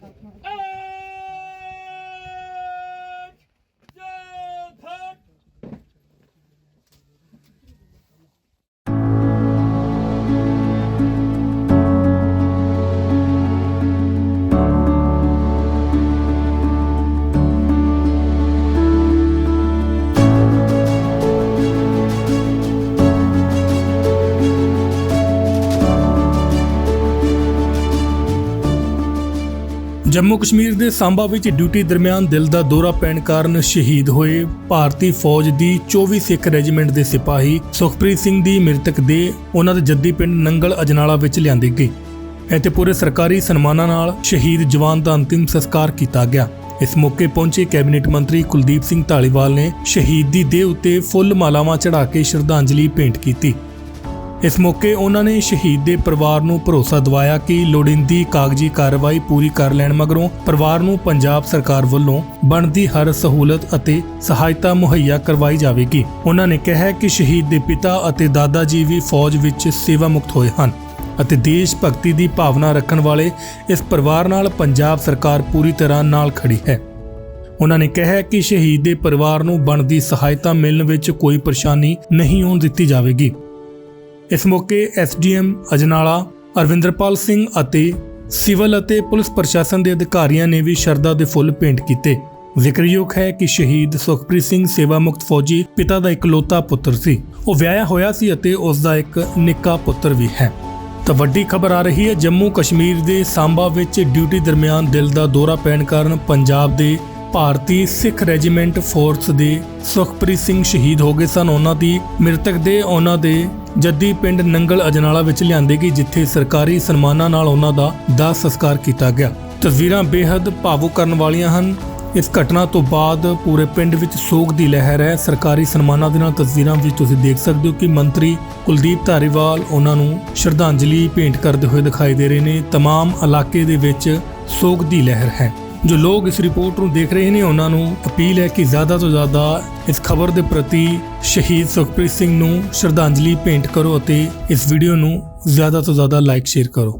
Oh! Jammu Kashmir ਦੇ ਸਾਂਬਾ ਵਿੱਚ duty ਦਰਮਿਆਨ ਦਿਲ ਦਾ ਦੌਰਾ ਪੈਣ ਕਾਰਨ ਸ਼ਹੀਦ ਹੋਏ ਭਾਰਤੀ ਫੌਜ ਦੀ 24 ਸਿੱਖ ਰੈਜੀਮੈਂਟ ਦੇ ਸਿਪਾਹੀ ਸੁਖਪ੍ਰੀਤ ਸਿੰਘ ਦੀ ਮ੍ਰਿਤਕ ਦੇ ਉਹਨਾਂ ਦੇ ਜੱਦੀ ਪਿੰਡ ਨੰਗਲ ਅਜਨਾਲਾ ਵਿੱਚ ਲਿਆਂਦੀ ਗਈ। ਇੱਥੇ ਪੂਰੇ ਸਰਕਾਰੀ ਸਨਮਾਨਾਂ ਨਾਲ ਸ਼ਹੀਦ ਜਵਾਨ ਦਾ ਅੰਤਿਮ ਸੰਸਕਾਰ ਕੀਤਾ ਗਿਆ। ਇਸ ਮੌਕੇ ਪਹੁੰਚੇ ਕੈਬਨਿਟ ਮੰਤਰੀ ਕੁਲਦੀਪ ਸਿੰਘ ਢਾਲੀਵਾਲ ਨੇ ਸ਼ਹੀਦ ਦੀ ਦੇਹ ਉੱਤੇ ਫੁੱਲ ਮਾਲਾਵਾਂ ਚੜ੍ਹਾ ਕੇ ਸ਼ਰਧਾਂਜਲੀ ਭੇਂਟ ਕੀਤੀ। ਇਸ ਮੌਕੇ ਉਹਨਾਂ ਨੇ ਸ਼ਹੀਦ ਦੇ ਪਰਿਵਾਰ ਨੂੰ ਭਰੋਸਾ ਦਿਵਾਇਆ ਕਿ ਲੋੜੀਂਦੀ ਕਾਗਜ਼ੀ ਕਾਰਵਾਈ ਪੂਰੀ ਕਰ ਲੈਣ ਮਗਰੋਂ ਪਰਿਵਾਰ ਨੂੰ ਪੰਜਾਬ ਸਰਕਾਰ ਵੱਲੋਂ ਬਣਦੀ ਹਰ ਸਹੂਲਤ ਅਤੇ ਸਹਾਇਤਾ ਮੁਹੱਈਆ ਕਰਵਾਈ ਜਾਵੇਗੀ। ਉਹਨਾਂ ਨੇ ਕਿਹਾ ਕਿ ਸ਼ਹੀਦ ਦੇ ਪਿਤਾ ਅਤੇ ਦਾਦਾ ਜੀ ਵੀ ਫੌਜ ਵਿੱਚ ਸੇਵਾ ਮੁਕਤ ਹੋਏ ਹਨ ਅਤੇ ਦੇਸ਼ ਭਗਤੀ ਦੀ ਭਾਵਨਾ ਰੱਖਣ ਵਾਲੇ ਇਸ ਪਰਿਵਾਰ ਨਾਲ ਪੰਜਾਬ ਸਰਕਾਰ ਪੂਰੀ ਤਰ੍ਹਾਂ ਨਾਲ ਖੜੀ ਹੈ। ਉਹਨਾਂ ਨੇ ਕਿਹਾ ਕਿ ਸ਼ਹੀਦ ਦੇ ਪਰਿਵਾਰ ਨੂੰ ਬਣਦੀ ਸਹਾਇਤਾ ਮਿਲਣ ਵਿੱਚ ਕੋਈ ਪਰੇਸ਼ਾਨੀ ਨਹੀਂ ਹੋਣ ਦਿੱਤੀ ਜਾਵੇਗੀ। ਇਸ ਮੌਕੇ ਐਸਡੀਐਮ ਅਜਨਾਲਾ, ਅਰਵਿੰਦਰਪਾਲ ਸਿੰਘ ਅਤੇ ਸਿਵਲ ਅਤੇ ਪੁਲਿਸ ਪ੍ਰਸ਼ਾਸਨ ਦੇ ਅਧਿਕਾਰੀਆਂ ਨੇ ਵੀ ਸ਼ਰਧਾ ਦੇ ਫੁੱਲ ਭੇਂਟ ਕੀਤੇ। ਜ਼ਿਕਰਯੋਗ ਹੈ ਕਿ ਸ਼ਹੀਦ ਸੁਖਪ੍ਰੀਤ ਸਿੰਘ ਸੇਵਾ ਮੁਕਤ ਫੌਜੀ ਪਿਤਾ ਦਾ ਇਕਲੌਤਾ ਪੁੱਤਰ ਸੀ। ਉਹ ਵਿਆਹਿਆ ਹੋਇਆ ਸੀ ਅਤੇ ਉਸ ਦਾ ਇੱਕ ਨਿੱਕਾ ਪੁੱਤਰ ਵੀ ਹੈ। ਤਾਂ ਵੱਡੀ ਖਬਰ ਆ ਰਹੀ ਹੈ ਜੰਮੂ ਕਸ਼ਮੀਰ ਦੇ ਸਾਂਬਾ ਵਿੱਚ ਡਿਊਟੀ ਦਰਮਿਆਨ ਦਿਲ ਦਾ ਦੌਰਾ ਪੈਣ ਕਾਰਨ ਪੰਜਾਬ ਦੇ ਭਾਰਤੀ ਸਿੱਖ ਰੈਜੀਮੈਂਟ ਫੋਰਸ ਦੇ ਸੁਖਪ੍ਰੀਤ ਸਿੰਘ ਸ਼ਹੀਦ ਹੋ ਗਏ ਸਨ। ਉਹਨਾਂ ਦੀ ਮ੍ਰਿਤਕ ਦੇ ਉਹਨਾਂ ਦੇ ਜੱਦੀ ਪਿੰਡ ਨੰਗਲ ਅਜਨਾਲਾ ਵਿੱਚ ਲਿਆਂਦੇ ਗਏ, ਜਿੱਥੇ ਸਰਕਾਰੀ ਸਨਮਾਨਾਂ ਨਾਲ ਉਹਨਾਂ ਦਾ ਦਾਹ ਸੰਸਕਾਰ ਕੀਤਾ ਗਿਆ। ਤਸਵੀਰਾਂ ਬੇਹੱਦ ਭਾਵੁਕ ਕਰਨ ਵਾਲੀਆਂ ਹਨ। ਇਸ ਘਟਨਾ ਤੋਂ ਬਾਅਦ ਪੂਰੇ ਪਿੰਡ ਵਿੱਚ ਸੋਗ ਦੀ ਲਹਿਰ ਹੈ। ਸਰਕਾਰੀ ਸਨਮਾਨਾਂ ਦੇ ਨਾਲ ਤਸਵੀਰਾਂ ਵਿੱਚ ਤੁਸੀਂ ਦੇਖ ਸਕਦੇ ਹੋ ਕਿ ਮੰਤਰੀ ਕੁਲਦੀਪ ਧਾਰੀਵਾਲ ਉਹਨਾਂ ਨੂੰ ਸ਼ਰਧਾਂਜਲੀ ਭੇਂਟ ਕਰਦੇ ਹੋਏ ਦਿਖਾਈ ਦੇ ਰਹੇ ਨੇ। ਤਮਾਮ ਇਲਾਕੇ ਦੇ ਵਿੱਚ ਸੋਗ ਦੀ ਲਹਿਰ ਹੈ। ਜੋ ਲੋਕ ਇਸ ਰਿਪੋਰਟ ਨੂੰ ਦੇਖ ਰਹੇ ਨੇ, ਉਹਨਾਂ ਨੂੰ ਅਪੀਲ ਹੈ ਕਿ ਜ਼ਿਆਦਾ ਤੋਂ ਜ਼ਿਆਦਾ ਇਸ ਖਬਰ ਦੇ ਪ੍ਰਤੀ ਸ਼ਹੀਦ ਸੁਖਪ੍ਰੀਤ ਸਿੰਘ ਨੂੰ ਸ਼ਰਧਾਂਜਲੀ ਭੇਂਟ ਕਰੋ ਅਤੇ ਇਸ ਵੀਡੀਓ ਨੂੰ ਜ਼ਿਆਦਾ ਤੋਂ ਜ਼ਿਆਦਾ ਲਾਈਕ ਸ਼ੇਅਰ ਕਰੋ।